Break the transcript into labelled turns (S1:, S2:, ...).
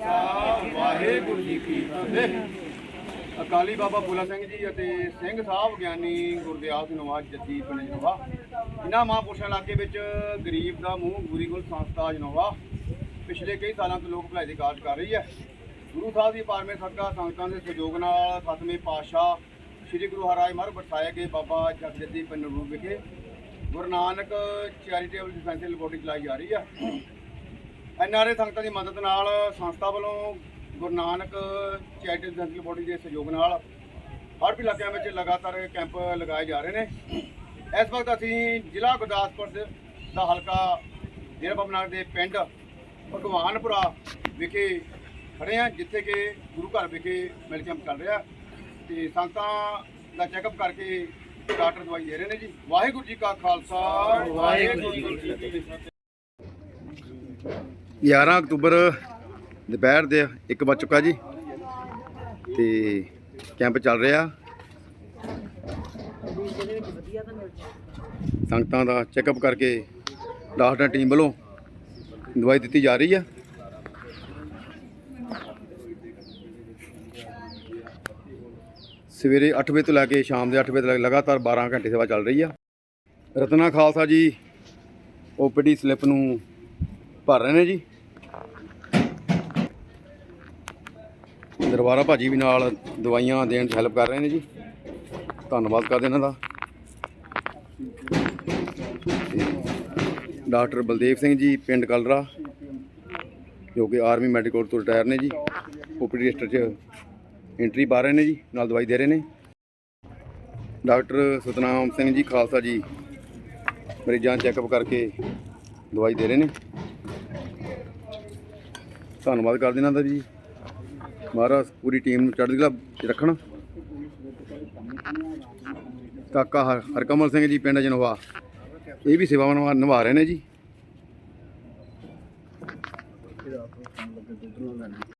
S1: ਵਾਹਿਗੁਰੂ ਜੀ ਕੀ ਫਤਿਹ। ਅਕਾਲੀ ਬਾਬਾ ਬੁਲਾ ਸਿੰਘ ਜੀ ਅਤੇ ਸਿੰਘ ਸਾਹਿਬ ਗਿਆਨੀ ਗੁਰਦਿਆਲ ਸਿੰਘ ਨਵਾਜ ਜੱਦੀ ਪਿੰਡ ਜਨੋਵਾ। ਇਹਨਾਂ ਮਹਾਂਪੁਰਸ਼ਾਂ ਇਲਾਕੇ ਵਿੱਚ ਗਰੀਬ ਦਾ ਮੂੰਹ ਗੁਰੀ ਗੁਲ ਸੰਸਥਾ ਜਨੋਵਾ ਪਿਛਲੇ ਕਈ ਸਾਲਾਂ ਤੋਂ ਲੋਕ ਭਲਾਈ ਦੀ ਕਾਰਜ ਕਰ ਰਹੀ ਹੈ। ਗੁਰੂ ਸਾਹਿਬ ਦੀ ਪਾਰਮੇ ਸਦਕਾ ਸੰਗਤਾਂ ਦੇ ਸਹਿਯੋਗ ਨਾਲ ਸਤਵੇਂ ਪਾਤਸ਼ਾਹ ਸ੍ਰੀ ਗੁਰੂ ਹਰਾਜ ਮਹਾਰਾਜ ਬਰਸਾਏ ਗਏ ਬਾਬਾ ਜਗਜੱਦੀ ਪਿੰਡ ਰੂਪ ਵਿਖੇ। Guru Nanak charitable dispensary laboratory ਚਲਾਈ ਜਾ ਰਹੀ ਹੈ। ਐਨਆਰਏ ਸੰਗਤਾਂ ਦੀ ਮਦਦ ਨਾਲ ਸੰਸਥਾ ਵੱਲੋਂ ਗੁਰੂ ਨਾਨਕ ਚੈਰੀਟੇਬਲ ਸੰਸਥਾ ਬੋਡੀ ਦੇ ਸਹਿਯੋਗ ਨਾਲ ਹਰ ਵੀ ਇਲਾਕਿਆਂ ਵਿੱਚ ਲਗਾਤਾਰ ਕੈਂਪ ਲਗਾਏ ਜਾ ਰਹੇ ਨੇ। ਇਸ ਵਕਤ ਅਸੀਂ ਜ਼ਿਲ੍ਹਾ ਗੁਰਦਾਸਪੁਰ ਦੇ- ਹਲਕਾ ਡੇਰਾ ਬਾਬਾ ਨਾਨਕ ਦੇ ਪਿੰਡ ਭਗਵਾਨਪੁਰਾ ਵਿਖੇ ਖੜੇ ਹਾਂ ਜਿੱਥੇ ਕਿ ਗੁਰੂ ਘਰ ਵਿਖੇ ਮਿਲ ਕੈਂਪ ਚੱਲ ਰਿਹਾ। ਤੇ ਸੰਗਤਾਂ ਦਾ ਚੈੱਕਅਪ ਕਰਕੇ ਡਾਕਟਰ ਦਵਾਈ ਦੇ ਰਹੇ ਨੇ ਜੀ। ਵਾਹਿਗੁਰੂ ਜੀ ਕਾ ਖਾਲਸਾ ਵਾਹਿਗੁਰੂ ਜੀ ਕੀ ਫਤਿਹ।
S2: 11 ਅਕਤੂਬਰ ਦੁਪਹਿਰ ਦੇ 1 ਵੱਜ ਚੁੱਕਾ ਜੀ। ਤੇ ਕੈਂਪ ਚੱਲ ਰਿਹਾ। ਸੰਗਤਾਂ ਦਾ ਚੈੱਕਅਪ ਕਰਕੇ ਡਾਕਟਰ ਟੀਮ ਵੱਲੋਂ ਦਵਾਈ ਦਿੱਤੀ ਜਾ ਰਹੀ ਆ। ਸਵੇਰੇ 8 ਵਜੇ ਤੋਂ ਲੈ ਕੇ ਸ਼ਾਮ ਦੇ 8 ਵਜੇ ਤੱਕ ਲਗਾਤਾਰ 12 ਘੰਟੇ ਸੇਵਾ ਚੱਲ ਰਹੀ ਆ। ਰਤਨਾ ਖਾਲਸਾ ਜੀ ਓਪੀਡੀ ਸਲਿੱਪ ਨੂੰ ਭਰ ਰਹੇ ਨੇ ਜੀ। ਦਰਬਾਰਾ ਭਾਜੀ ਵੀ ਨਾਲ ਦਵਾਈਆਂ ਦੇਣ 'ਚ ਹੈਲਪ ਕਰ ਰਹੇ ਨੇ ਜੀ। ਧੰਨਵਾਦ ਕਰਦੇ ਇਹਨਾਂ ਦਾ। ਡਾਕਟਰ ਬਲਦੇਵ ਸਿੰਘ ਜੀ, ਪਿੰਡ ਕਲਰਾ, ਜੋ ਕਿ ਆਰਮੀ ਮੈਡੀਕਲ ਤੋਂ ਰਿਟਾਇਰ ਨੇ ਜੀ। ਓਪੀਡੀ ਰਜਿਸਟਰ 'ਚ ਐਂਟਰੀ ਪਾ ਰਹੇ ਨੇ ਜੀ, ਨਾਲ ਦਵਾਈ ਦੇ ਰਹੇ ਨੇ। ਡਾਕਟਰ ਸਤਨਾਮ ਸਿੰਘ ਜੀ, ਖਾਲਸਾ ਜੀ, ਮਰੀਜ਼ਾਂ ਚੈੱਕਅਪ ਕਰਕੇ ਦਵਾਈ ਦੇ ਰਹੇ ਨੇ। ਧੰਨਵਾਦ ਕਰਦੇ ਇਹਨਾਂ ਦਾ ਜੀ। ਮਹਾਰਾਜ, ਪੂਰੀ ਟੀਮ ਨੂੰ ਚੜ੍ਹਦੀ ਕਲਾ 'ਚ ਰੱਖਣ। ਕਾਕਾ ਹਰ- ਹਰਕਮਲ ਸਿੰਘ ਜੀ, ਪਿੰਡ ਜਨਵਾ ਇਹ ਵੀ ਸੇਵਾਵਾਂ ਨਿਭਾ- ਨਿਭਾ ਰਹੇ ਨੇ ਜੀ।